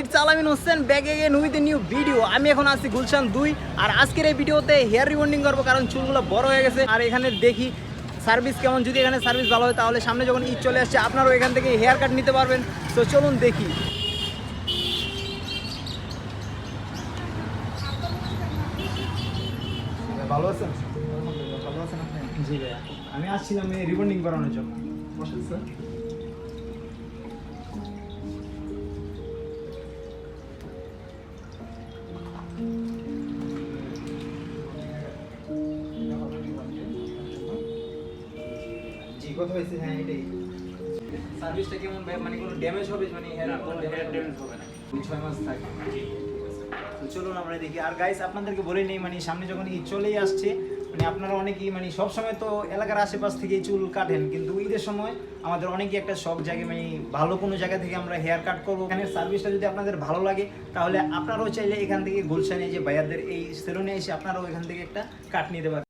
It's Alamin Hossain back again with new video আমি এখন আছি গুলশান দুই আর আজকের এই ভিডিওতে হেয়ার রিবন্ডিং করব কারণ চুলগুলো বড় হয়ে গেছে। আর এখানে দেখি সার্ভিস কেমন যদি এখানে সার্ভিস ভালো হয় তাহলে সামনে যখন ঈদ চলে আসছে আপনারাও এখান থেকে হেয়ার কাট নিতে পারবেন। তো চলুন দেখি। ভালো আছেন? ভালো আছেন আপনি? জি ভাইয়া। আমি আসছিলাম এই রিবন্ডিং করানোর জন্য। বসেন স্যার। কথা হয়েছে হ্যাঁ এটাই। সার্ভিসটা কেমন ভাই? মানে কোনো ড্যামেজ হবে? মানে হেয়ার কোনো ড্যামেজ হবে? না। ছয় মাস থাকে। তো চলুন আমরা দেখি। আর গাইস আপনাদেরকে বলে নেই মানে সামনে যখন ঈদ চলেই আসছে মানে আপনারা অনেকেই মানে সব সময় তো এলাকার আশেপাশ থেকে চুল কাটেন কিন্তু ঈদের সময় আমাদের অনেকই একটা শখ জাগে মানে ভালো কোনো জায়গা থেকে আমরা হেয়ার কাট করব। এখানে সার্ভিসটা যদি আপনাদের ভালো লাগে তাহলে আপনারাও চাইলে এখান থেকে গুলশানে যে ভাইয়াদের এই সেলুনে এসে আপনারাও এখান থেকে একটা কাট নিতে পারেন।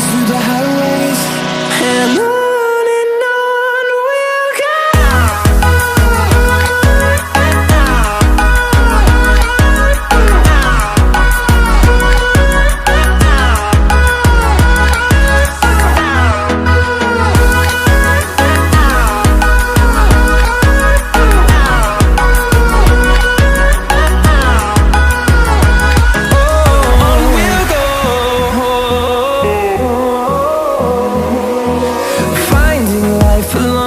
dance through the house life alone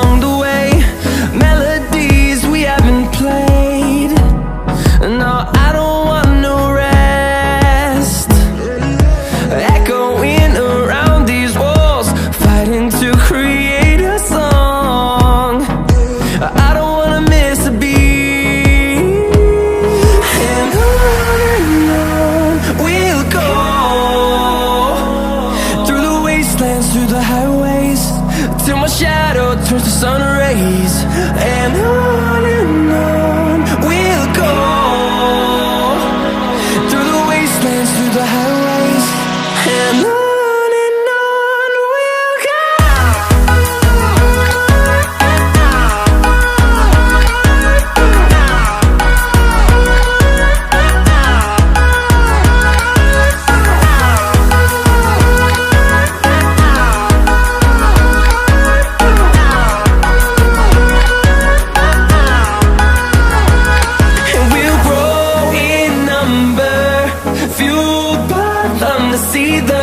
see the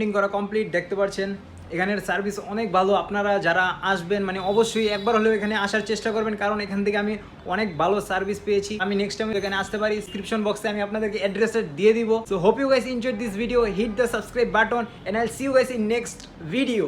rebonding করা কমপ্লিট দেখতে পাচ্ছেন এখানের সার্ভিস অনেক ভালো। আপনারা যারা আসবেন মানে অবশ্যই একবার হলেও এখানে আসার চেষ্টা করবেন, কারণ এখান থেকে আমি অনেক ভালো সার্ভিস পেয়েছি। আমি নেক্সট টাইম এখানে আসতে পারি ডিসক্রিপশন বক্সে আমি আপনাদেরকে অ্যাড্রেসটা দিয়ে দিব। So hope you guys enjoy this video hit the subscribe button and I'll see you guys in next video